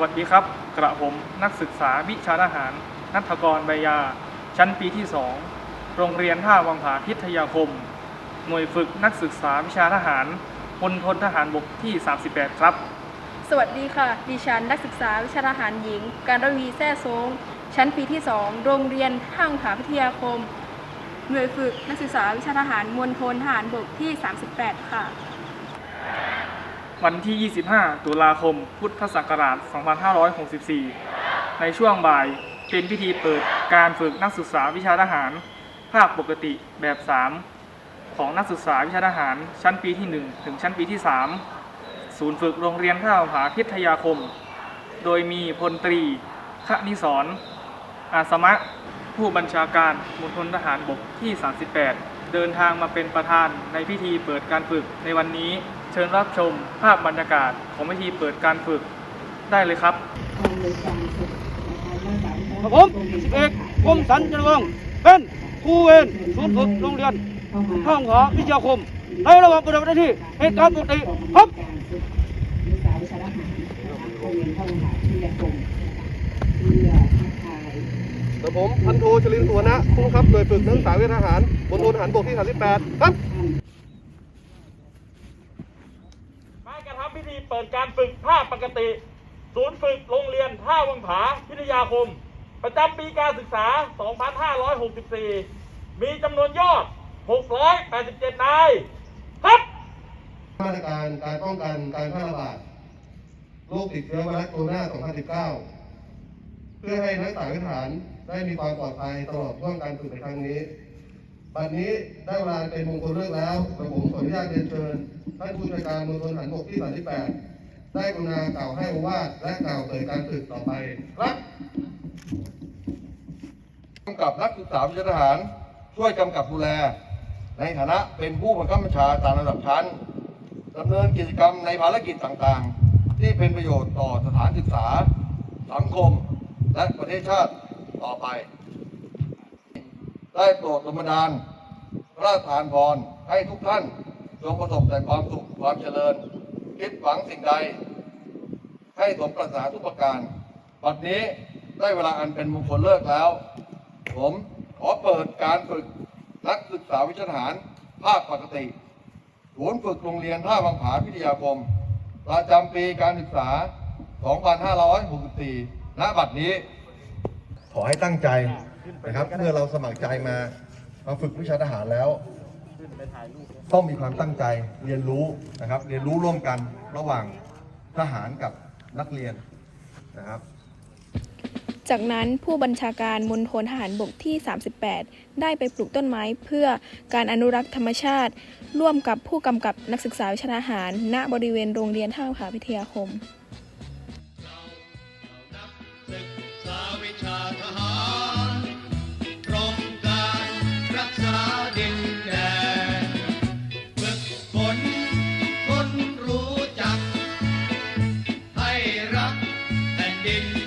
วัสดีครับ กระผมนักศึกษาวิชาทหาร นัทกรใบยา ชั้นปีที่ 2 โรงเรียนท่าวังผาพิทยาคม หน่วยฝึกนักศึกษาวิชาทหารพลทนทหารบกที่ 38 ครับ สวัสดีค่ะ ดิฉันนักศึกษาวิชาทหารหญิง การระวีแซ่โซงชั้นปีที่ 2 โรงเรียนห้างผาพิทยาคม หน่วยฝึกนักศึกษาวิชาทหารมวลพลทหารบกที่ 38 ค่ะ วันที่ 25 ตุลาคม พุทธศักราช 2564 ในช่วงบ่ายเป็นพิธีเปิดการฝึกนักศึกษาวิชาทหาร ภาคปกติแบบ 3 ของนักศึกษาวิชาทหาร ชั้นปีที่ 1 ถึงชั้นปีที่ 3 ศูนย์ฝึกโรงเรียนท่าผาพิทยาคม โดยมีพลตรีขนิสรอาสมะ ผู้บัญชาการมณฑลทหารบกที่ 38 เดินทางมาเป็นประธานในพิธีเปิดการฝึกในวันนี้ เชิญรับชมภาพบรรยากาศของพิธีเปิดการฝึกได้เลยครับกับผมสิบเอกคมสันจรวงศ์เป็นผู้เวรศูนย์ฝึกโรงเรียนข้างหาวิทยาคมในระหว่างปฏิบัติหน้าที่เหตุการณ์ปกติครับกับผมพันโทชลินสุวรรณะผู้บังคับหน่วยฝึกนักศึกษาวิทยาทหารบนทหารบกที่ 38 ครับ มากระทำพิธี เปิดการฝึกภาคปกติ ศูนย์ฝึกโรงเรียนท่าวังผาพิทยาคม ประจำปีการศึกษา 2564 มีจำนวนยอด 687 นายครับมาตรการการป้องกันการแพร่ระบาดโรคติดเชื้อไวรัสโคโรนา2019 เพื่อให้นักศึกษาวิทยาทหารได้มีความปลอดภัยตลอดช่วงการฝึกในครั้งนี้ บัดนี้ได้เวลาเป็นมงคลเลิกแล้วกระผมขออนุญาตเรียนเชิญท่านผู้ช่วยการมณฑลทหารบกที่ 38 ได้กรุณากล่าวให้โอวาและกล่าวเปิดการฝึกต่อไปครับกำกับนักศึกษาวิชาทหาร ช่วยกำกับดูแล ในฐานะเป็นผู้บังคับบัญชาตามระดับชั้นดำเนินกิจกรรมในภารกิจต่างๆ ที่เป็นประโยชน์ต่อสถานศึกษา สังคม และประเทศชาติต่อไป ได้โปรดสมดาน พระราชทานพรให้ทุกท่านจงประสบแต่ความสุขความเจริญ คิดหวังสิ่งใด ให้สมปรารถนาทุกประการบัดนี้ได้เวลาอันเป็นมงคลเลิกแล้ว ผมขอเปิดการฝึกนักศึกษาวิชาทหารภาคปกติศูนย์ฝึกโรงเรียนท่าวังผาพิทยาคม ประจำปีการศึกษา 2564 ณ บัดนี้ ขอให้ตั้งใจนะครับ เมื่อเราสมัครใจมา มาฝึกวิชาทหารแล้ว ต้องมีความตั้งใจเรียนรู้นะครับ เรียนรู้ร่วมกันระหว่างทหารกับนักเรียนนะครับจากนั้นผู้บัญชาการมณฑลทหารบกที่ 38 ได้ไปปลูกต้นไม้เพื่อการอนุรักษ์ธรรมชาติ ร่วมกับผู้กำกับนักศึกษาวิชาทหาร ณบริเวณโรงเรียนท่ามหาพิทยาคม big